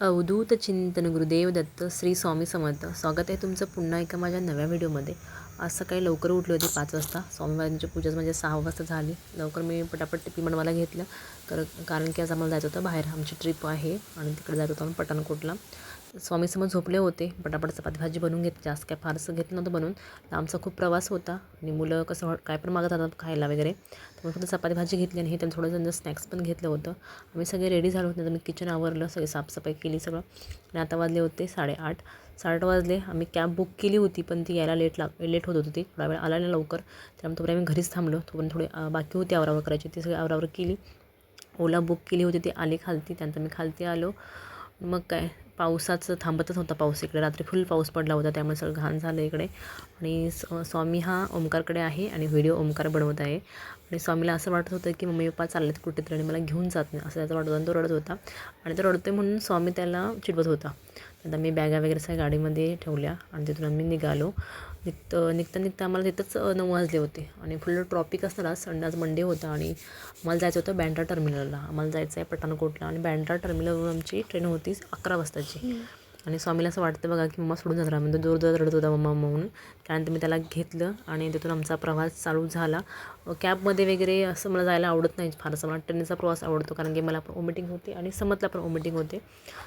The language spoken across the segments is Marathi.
अवधूत चिंतन गुरुदेव दत्त श्री स्वामी समर्थ. स्वागत आहे तुमचं पुन्हा एका माझ्या नव्या व्हिडिओमध्ये. आज सकाळी लवकर उठले होते पाच वाजता. स्वामीवारांची पूजा म्हणजे सहा वाजता झाली. लवकर मी पटापट टिपी बनवायला घेतलं. कर कारण की आज आम्हाला जायचं होतं बाहेर. आमची ट्रिप आहे आणि तिकडे जायचं होतं आम्ही पठाणकोटला. स्वामीसमोर झोपले होते. पटापट चपाती भाजी बनवून घेतली. जास्त काय फारसं घेतलं नव्हतं बनवून. लांबचा खूप प्रवास होता. आणि मुलं कसं हॉ- काय पण मागत राहतात खायला वगैरे. त्यामुळे फक्त चपाती भाजी घेतली आणि हे त्यांना थोडं स्नॅक्स पण घेतलं होतं. आम्ही सगळे रेडी झालो होतो. मी किचन आवरलं. सगळी साफसफाई केली सगळं. आणि आता वाजले होते साडेआठ. साडेआठ वाजले. आम्ही कॅब बुक केली होती पण ती यायला लेट लाग लेट होत होती. थोडा वेळ आला नाही लवकर. त्यामुळे तोपर्यंत आम्ही घरीच थांबलो. तोपर्यंत पण थोडी बाकी होती आवरावर करायची. ती सगळी आवरावर केली. ओला बुक केली होती. ती आली खालती. त्यानंतर मी खालती आलो. मग काय? पावसाचं थांबतच होता पाऊस इकडे. रात्री फुल पाऊस पडला होता त्यामुळे सगळं घाण झालं इकडे. आणि स- स्वामी हा ओमकारकडे आहे आणि व्हिडिओ ओमकार बनवत आहे. आणि स्वामीला असं वाटत होतं की मम्मी पप्पा चाललेत कुठेतरी आणि मला घेऊन जात नाही. असं त्याचं वाटत. होतं आणि तो रडत होता. आणि तो रडतोय म्हणून स्वामी त्याला चिडवत होता. आता मी बॅगा वगैरे सगळ्या गाडीमध्ये ठेवल्या आणि तिथून आम्ही निघालो. निघत निघता निघता आम्हाला तिथंच नऊ वाजले होते आणि फुल ट्रॉपिक असणार आज संडे आज मंडे होता आणि आम्हाला जायचं होतं बँड्रा टर्मिनलला आम्हाला जायचं आहे पठाणकोटला आणि बँड्रा टर्मिनलवरून आमची ट्रेन होती अकरा वाजताची. आणि स्वामीला असं वाटतं बघा की मम्मा सोडून जाणार म्हणजे जोर जोरात रडत होता मम्मा म्हणून. त्यानंतर मी त्याला घेतलं आणि तिथून आमचा प्रवास चालू झाला. कॅबमध्ये वगैरे असं मला जायला आवडत नाही फारसं. मला ट्रेनचा प्रवास आवडतो कारण की मला पण ओमिटिंग होते आणि समतला पण ओमिटिंग होते.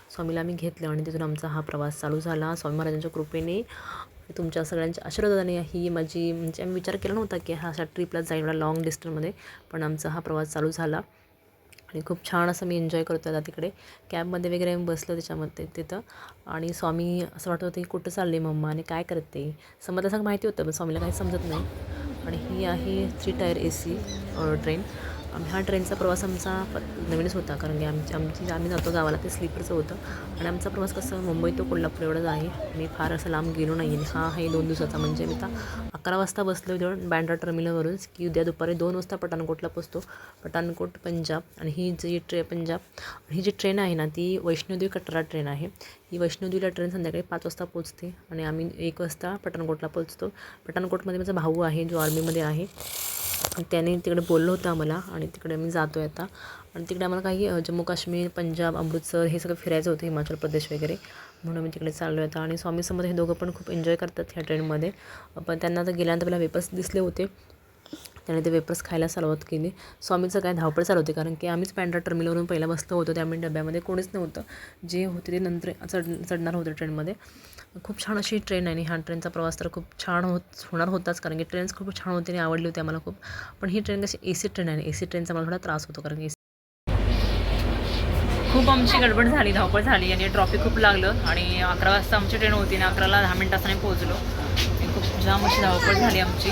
स्वामीला आम्ही घेतलं आणि तिथून आमचा हा प्रवास चालू झाला. स्वामी महाराजांच्या कृपेने तुमच्या सगळ्यांच्या आशीर्वादाने ही माझी म्हणजे आम्ही विचार केला नव्हता की हा अशा ट्रिपला जाईल एवढा लाँग डिस्टन्समध्ये पण आमचा हा प्रवास चालू झाला. आणि खूप छान असं मी एन्जॉय करतो आता तिकडे. कॅबमध्ये वगैरे मी बसलो त्याच्यामध्ये तिथं. आणि स्वामी असं वाटत होतं की कुठं चालले मम्मा आणि काय करते समजलं सगळं माहिती होतं पण स्वामीला काही समजत नाही. आणि ही आहे three tier A C train आम्ही हा ट्रेनचा प्रवास आमचा प नवीनच होता कारण की आमची आमची आम्ही जातो गावाला ते स्लीपरचं होतं. आणि आमचा प्रवास कसं मुंबई तो कोल्हापूर एवढंच आहे मी फार असं लांब गेलो नाही. आहे हा आहे दोन दिवसाचा म्हणजे मी आता अकरा वाजता बसलो होतो बँड्रा टर्मिनलवरून की उद्या दुपारी दोन वाजता पठाणकोटला पोचतो. पठाणकोट पंजाब आणि ही जी ट्रे पंजाब आणि ही जी ट्रेन आहे ना ती वैष्णोदेवी कटरा ट्रेन आहे. ही वैष्णोदेवीला ट्रेन संध्याकाळी पाच वाजता पोचते. आणि आम्ही एक वाजता पठाणकोटला पोचतो. पठाणकोटमध्ये माझा भाऊ आहे जो आर्मीमध्ये आहे. त्याने तिकडे बोललं होतं आम्हाला आणि तिकडे मी जातो आहे आता. आणि तिकडे आम्हाला काही जम्मू काश्मीर पंजाब अमृतसर हे सगळं फिरायचं होतं हिमाचल प्रदेश वगैरे. म्हणून मी तिकडे चाललो आहे आणि स्वामी समोर हे दोघं पण खूप एन्जॉय करतात ह्या ट्रेनमध्ये पण त्यांना तर गेल्यानंतर मला वेपर्स दिसले होते. त्याने ते वेपर्स खायला सुरुवात केली. स्वामीचं काय धावपळ चालू होती कारण की आम्हीच पॅन्ड्रा टर्मिनलवरून पहिला बसलो होतो त्यामुळे डब्यामध्ये कोणीच नव्हतं. जे होते ते नंतर चढ चढणार होते ट्रेनमध्ये. खूप छान अशी ट्रेन आहे आणि ह्या ट्रेनचा प्रवास तर खूप छान होत होणार होताच कारण की ट्रेन्स खूप छान होती आणि आवडली होती आम्हाला खूप. पण ही ट्रेन कशी ए सी ट्रेन आहे ए सी ट्रेनचा मला थोडा त्रास होतो कारण की खूप आमची गडबड झाली धावपळ झाली आणि ट्रॉफिक खूप लागलं आणि अकरा वाजता आमची ट्रेन होती आणि अकराला दहा मिनिटासाठी पोहोचलो. खूप जाम अशी धावपळ झाली आमची.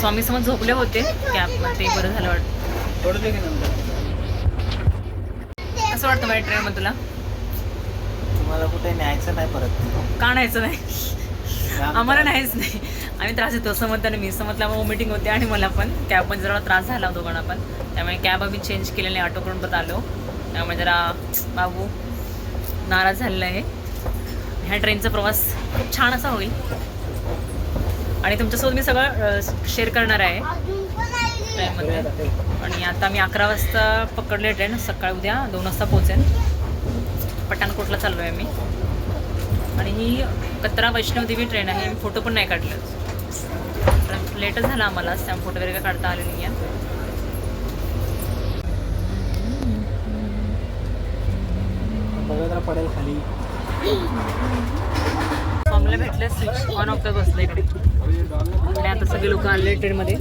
स्वामी समोर झोपले होते कॅबमध्ये बरं झालं वाटतं. कसं वाटतं माझ्या ट्रेनमध्ये तुला तुम्हाला कुठे न्यायचं नाही परत. का नाहीचं नाही? आम्हाला नाहीच नाही. आम्ही त्रास येतो आणि मी. समजला मग मीटिंग होते आणि मला पण. कॅबमध्ये जरा त्रास झाला दोघांना पण. त्यामुळे कॅब आम्ही चेंज केलेली ऑटो करून परत आलो. त्यामुळे जरा बाबू नाराज झालेला आहे. ह्या ट्रेनचा प्रवास खूप छान असा होईल. आणि तुमच्यासोबत मी सगळं शेअर करणार आहे. ट्रेनमध्ये आणि आता मी अकरा वाजता पकडले ट्रेन सकाळी उद्या दोन वाजता पोचेन पठाणकोटला चाललो आहे मी आणि ही कत्रा वैष्णवदेवी ट्रेन आहे मी फोटो पण नाही काढले. लेटच झाला आम्हाला त्यामुळे फोटो वगैरे काय काढता आले नाही आहे पडेल खाली. आम्हाला भेटलं स्विच ऑन ऑफ बसलं इकडे. आणि आता सगळे लोक आले ट्रेनमध्ये.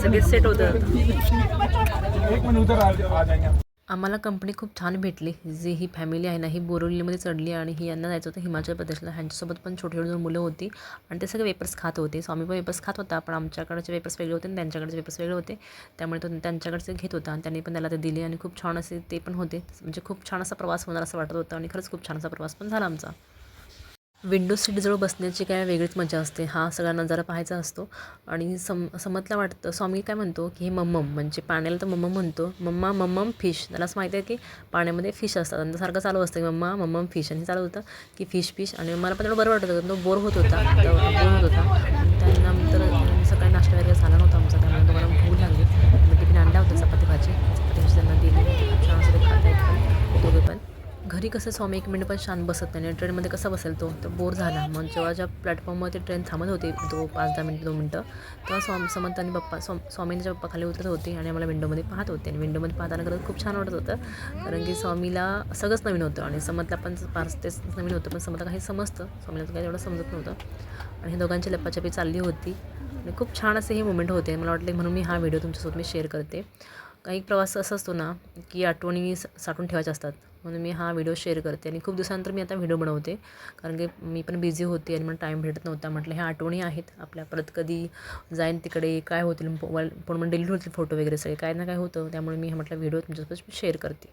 सगळे सेट होतं आम्हाला कंपनी खूप छान भेटली. जी ही फॅमिली आहे ना ही बोरिवलीमध्ये चढली आणि ही यांना जायचं होतं हिमाचल प्रदेशला. ह्यांच्यासोबत पण छोटी छोटी दोन मुलं होती. आणि ते सगळे वेपर्स खात होते. स्वामी पण वेपर्स खात होता पण आमच्याकडचे वेपर्स वेगळे होते आणि त्यांच्याकडचे वेपर्स वेगळे होते. त्यामुळे तो त्यांच्याकडचे घेत होता आणि त्यांनी पण त्याला ते दिले आणि खूप छान असे ते पण होते. म्हणजे खूप छान असा प्रवास होणार असं वाटत होतं आणि खरंच खूप छान असा प्रवास पण झाला आमचा. विंडो सीटजवळ बसण्याची काय वेगळीच मजा असते. हा सगळा नजारा पाहायचा असतो. आणि सम समतला वाटतं. स्वामी काय म्हणतो की हे मम्मम म्हणजे पाण्याला तर मम्मम म्हणतो. मम्मा मम्मम फिश त्याला असं माहिती आहे की पाण्यामध्ये फिश असतात. आणि सारखं चालू असतं की मम्मा मम्मम फिश आणि हे चालू होतं की फिश फिश आणि मला पण तेवढं बरं वाटत होतं. तो बोर होत होता. बोर होत होता. घरी कसं स्वामी एक मिनिट पण शांत बसत नाही आणि ट्रेनमध्ये कसा बसेल तो? तर बोर झाला. मग जेव्हा ज्या प्लॅटफॉर्मवर ते ट्रेन थांबत होती दो पाच दहा मिनटं दोन मिनटं तेव्हा स्वामी समंत आणि पप्पा स्वाम स्वामींच्या बाप्पा खाली उतरत होते आणि आम्हाला विंडोमध्ये पाहत होते. आणि विंडोमध्ये पाहताना खरंच खूप छान वाटत होतं. कारण की स्वामीला सगळंच नवीन होतं आणि समजला पण फारच तेच नवीन होतं. पण समतला काही समजतं. स्वामीला काही एवढं समजत नव्हतं. आणि हे दोघांची लपाछपी चालली होती. आणि खूप छान असे हे मुमेंट होते. मला वाटले म्हणून मी हा व्हिडिओ तुमच्यासोबत मी शेअर करते. काही प्रवास असं असतो ना की आठवणी साठवून ठेवायच्या असतात. म्हणून मी हा व्हिडिओ शेअर करते आणि खूप दिवसानंतर मी आता व्हिडिओ बनवते. कारण की मी पण बिझी होते आणि मला टाईम भेटत नव्हता. म्हटलं ह्या आठवणी आहेत. आपल्या परत कधी जाईन तिकडे काय होतील पण मग डिलीट होतील फोटो वगैरे सगळे. काय ना काय होतं. त्यामुळे मी हा म्हटलं व्हिडिओ तुमच्यासोबत शेअर करते.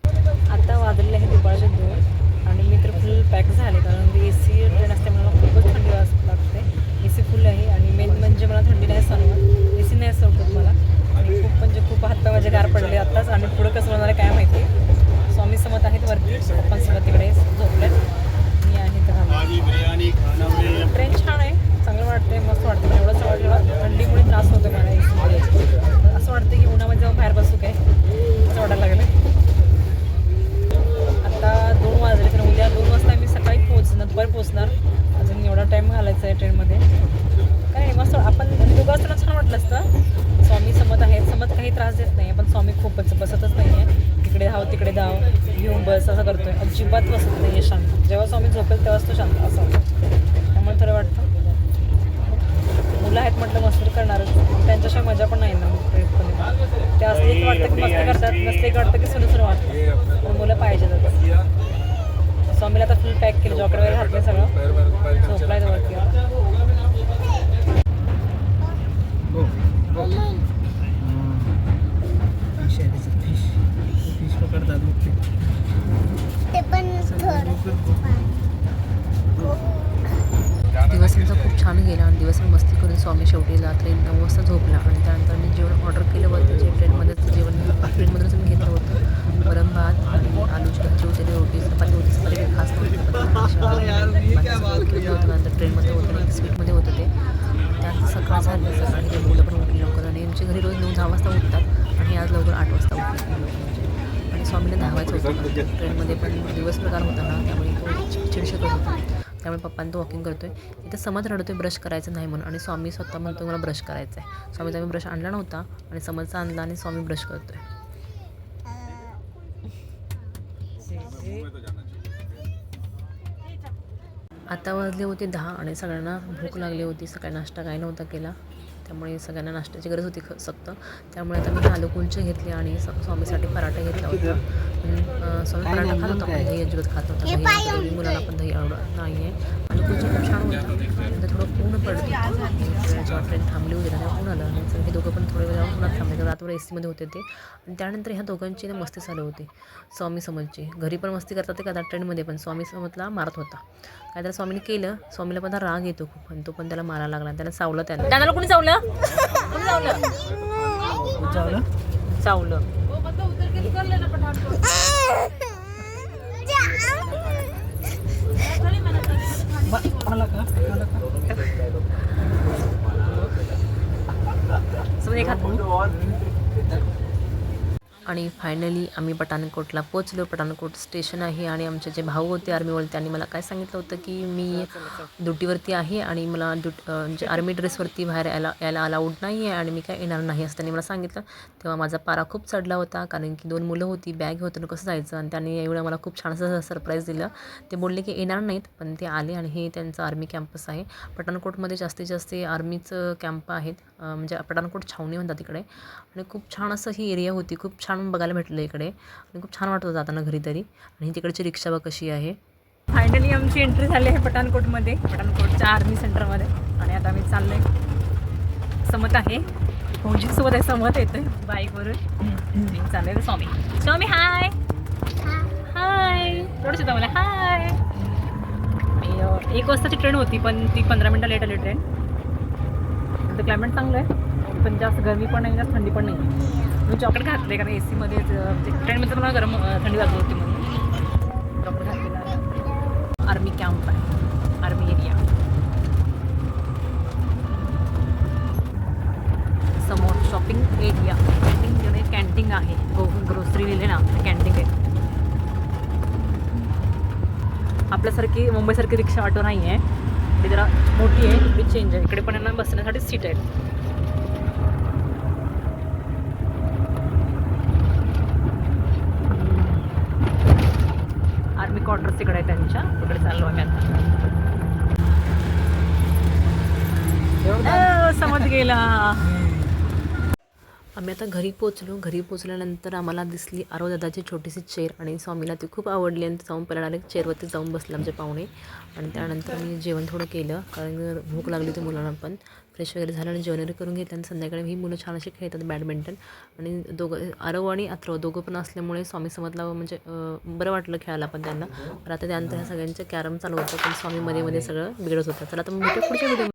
आता वाजलेले आहे दुपारचे दोन. आणि मी तर फुल पॅक झाले कारण ए सी ट्रेन असल्यामुळे मला खूपच थंडी वाज लागते ए सी फुल आहे आणि मेन म्हणजे मला थंडी नाही सणवत ए सी नाही सवटत मला आणि खूप म्हणजे खूप हातपाय माझे गार पडले आत्ताच आणि पुढं कसं होणार आहे काय माहिती स्वामी समत आहेत वरती पप्पांसोबत तिकडे झोपलेत मी आहे तर खाली. ट्रेन छान आहे चांगलं वाटते मस्त वाटतं पण एवढं वाटलं थंडीमुळे त्रास होतो मला ए सीमध्ये असं वाटतं की उन्हामध्ये जाऊन बाहेर बसू काय असं वाटायला लागलं आता दोन वाजले तर उद्या दोन वाजता मी सकाळी पोहोचणार दुपारी पोहोचणार अजून एवढा टाईम घालायचा आहे ट्रेनमध्ये काय नाही मस्त आपण दोघं असताना छान वाटलं असतं स्वामी समत आहेत समत काही त्रास देत नाही पण स्वामी खूपच बसतच नाही आहे तिकडे धाव तिकडे धाव घेऊन बस असं करतोय. अजिबात बसत नाही आहे शांत. जेव्हा स्वामी झोपेल तेव्हाच तो शांत असा त्यामुळे थोडं वाटतं मुलं आहेत म्हटलं मस्ती करणारच. त्यांच्याशिवाय मजा पण नाही ना ते असले की वाटतं की मस्ती करतात नसले की वाटतं की सुरू सुरू वाटतं. पण मुलं पाहिजेतच. स्वामीला आता फुल पॅक केलं जॉकेट वगैरे घातलं सगळं. झोपलाय जवळ दिवस आमचा खूप छान गेला आणि दिवस मस्ती करून स्वामी शेवटी रात्री नऊ वाजता झोपला आणि त्यानंतर मी जेवण ऑर्डर केलं होतं जे ट्रेनमध्येच जेवण ट्रेनमधूनच मी घेतलं होतं. वरण भात आणि आलूची भाजी होती रोटी चपाती होती चपाती खास होतं नंतर ट्रेनमध्ये होतं आणि स्वीटमध्ये होतं ते. त्यानंतर सकाळ झाली सकाळी ते मुलं पण उठली लवकर आणि आमच्या घरी रोज नऊ दहा वाजता उठतात आणि आज लवकर आठ वाजता उठले. स्वामीला धावायचं होतं. ट्रेनमध्ये पण दिवस प्रकार होता ना त्यामुळे तो चिडचिड करत होता. त्यामुळे पप्पांनी तो वॉकिंग करतोय. इथं समज रडतोय ब्रश करायचं नाही म्हणून. आणि स्वामी स्वतः म्हणतो मला ब्रश करायचा आहे स्वामीचा मी ब्रश आणला नव्हता आणि समजचा आणला आणि स्वामी ब्रश करतोय. आता वाजले होते दहा आणि सगळ्यांना भूक लागली होती. सकाळी नाश्ता काय नव्हता केला. त्यामुळे सगळ्यांना नाश्त्याची गरज होती ख सक्त. त्यामुळे आता मी आलू कुलचे घेतले आणि स- स्वामीसाठी पराठा घेतला होता. स्वामी पराठा खात होता पण दही अजिबात खात नव्हता. दही मुलांना पण दही आवडत नाही आहे आलू कुलचे खूप छान होतं. नंतर थोडं ऊन पडत होतं जेव्हा ट्रेन थांबली होती ना तेव्हा ऊन आलं आणि हे दोघं उन्हात थांबले तर रात्रभर ए सीमध्ये होते ते. आणि त्यानंतर ह्या दोघांची ना मस्ती चालू होती. स्वामी समजची घरी पण मस्ती करतात ते का ट्रेनमध्ये पण स्वामी समजला मारत होता. काय तर स्वामीने केलं. स्वामीला पण राग येतो खूप आणि तो पण त्याला मारायला लागला. आणि त्याला चावलं त्याला. दादाला कोणी चावलं? कोणी चावलं? चावलं? चावलं म- मला का मला का समज एक हात आणि फायनली आम्ही पठाणकोटला पोचलो पठाणकोट स्टेशन आहे आणि आमचे जे भाऊ होते आर्मीवाले त्यांनी मला काय सांगितलं होतं की मी ड्युटीवरती आहे आणि मला ड्युट म्हणजे आर्मी ड्रेसवरती बाहेर यायला यायला अलाउड नाही आहे आणि मी काय येणार नाही असं त्यांनी मला सांगितलं. तेव्हा माझा पारा खूप चढला होता कारण की दोन मुलं होती बॅग होतं कसं जायचं. आणि त्यांनी एवढं मला खूप छान असं सरप्राईज दिलं. ते बोलले की येणार नाहीत पण ते आले आणि हे त्यांचं आर्मी कॅम्पस आहे. पठाणकोटमध्ये जास्तीत जास्त आर्मीचं कॅम्प आहेत. म्हणजे पठाणकोट छावणी म्हणतात तिकडे आणि खूप छान असं ही एरिया होती. खूप छान बघायला भेटलं इकडे. आणि खूप छान वाटत होतं जाताना घरी तरी. आणि तिकडची रिक्षा बघ कशी आहे. फायनली आमची एंट्री झाली आहे पठाणकोटमध्ये. पठाणकोटच्या आर्मी सेंटरमध्ये आणि आता आम्ही चाललो आहे समत आहे. फौजीसोबत आहे. समत येतोय. बाईकवरून मी आहे स्वामी. स्वामी हाय हाय थोडंसं मला हाय एक वाजताची ट्रेन होती पण ती पंधरा मिनटं लेट आली ट्रेन क्लायमेट चांगलं आहे पण जास्त गरमी पण नाही जास्त थंडी पण नाही. मी जॉकेट घातलं आहे कारण ए सीमध्ये म्हणजे ट्रेनमध्ये मला गरम थंडी वाजत होती म्हणून. जॉकेट घातलेलं आहे. आर्मी कॅम्प आहे. आर्मी एरिया समोर शॉपिंग एरिया कॅन्टीन कॅन्टीन आहे. ग्रोसरी लिहिले ना कॅन्टीन आहे. आपल्यासारखी मुंबईसारखी रिक्षा ऑटो नाही आहे ती जरा मोठी आहे थोडी चेंज आहे. इकडे पण यांना बसण्यासाठी सीट आहेत. आर्मी क्वार्टर्स तिकडे आहे त्यांच्या. तिकडे चाललो आम्ही आता. समज गेला. आम्ही आता घरी पोचलो. घरी पोचल्यानंतर आम्हाला दिसली आरो दादाची छोटीशी चेअर आणि स्वामीला ती खूप आवडली आणि जाऊन पहिला डायरेक्ट चेअरवरती जाऊन बसले आमचे पाहुणे. आणि त्यानंतर मी जेवण थोडं केलं कारण भूक लागली होती मुलांना पण. फ्रेश वगैरे झालं आणि जेवण वगैरे करून घेतलं आणि संध्याकाळी ही मुलं छान अशी खेळतात बॅडमिंटन आणि दोघं आरव आणि अथर्व दोघं पण असल्यामुळे स्वामी समजला म्हणजे बरं वाटलं खेळायला पण त्यांना. पण आता त्यानंतर ह्या सगळ्यांचं कॅरम चालू होतं पण स्वामी मध्ये मध्ये सगळं बिघडत होतं. चला तर आता भेटू पुढच्या व्हिडिओ